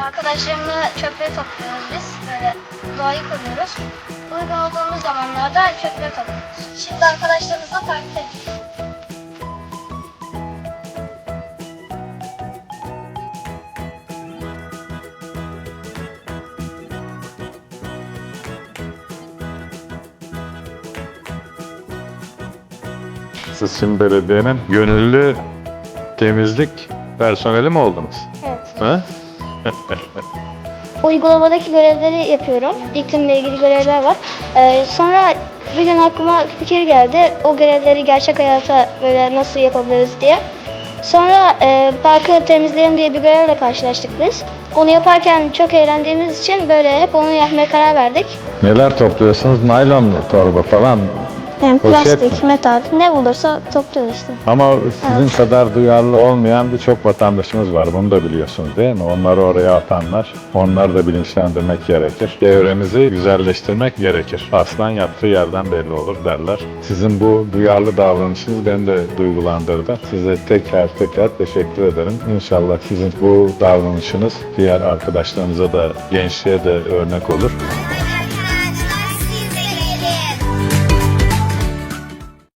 Arkadaşlarımla çöpleri topluyoruz biz. Böyle doğayı koruyoruz. Uygun olduğumuz zamanlarda çöpleri topluyoruz. Şimdi arkadaşlarımızla parkta Siz şimdi belediyenin gönüllü temizlik personeli mi oldunuz? Evet. Ha? Uygulamadaki görevleri yapıyorum. İklimle ilgili görevler var. Ee, sonra bir gün aklıma fikir geldi. O görevleri gerçek hayata böyle nasıl yapabiliriz diye. Sonra e, parkı temizleyelim diye bir görevle karşılaştık biz. Onu yaparken çok eğlendiğimiz için böyle hep onu yapmaya karar verdik. Neler topluyorsunuz? Naylon torba falan? Yani Poşet plastik, metal ne bulursa topluyoruz işte. Ama sizin kadar duyarlı olmayan birçok vatandaşımız var. Bunu da biliyorsunuz değil mi? Onları oraya atanlar. Onları da bilinçlendirmek gerekir. Çevremizi güzelleştirmek gerekir. Aslan yattığı yerden belli olur derler. Sizin bu duyarlı davranışınız beni de duygulandırdı. Size tekrar tekrar teşekkür ederim. İnşallah sizin bu davranışınız diğer arkadaşlarınıza da gençliğe de örnek olur.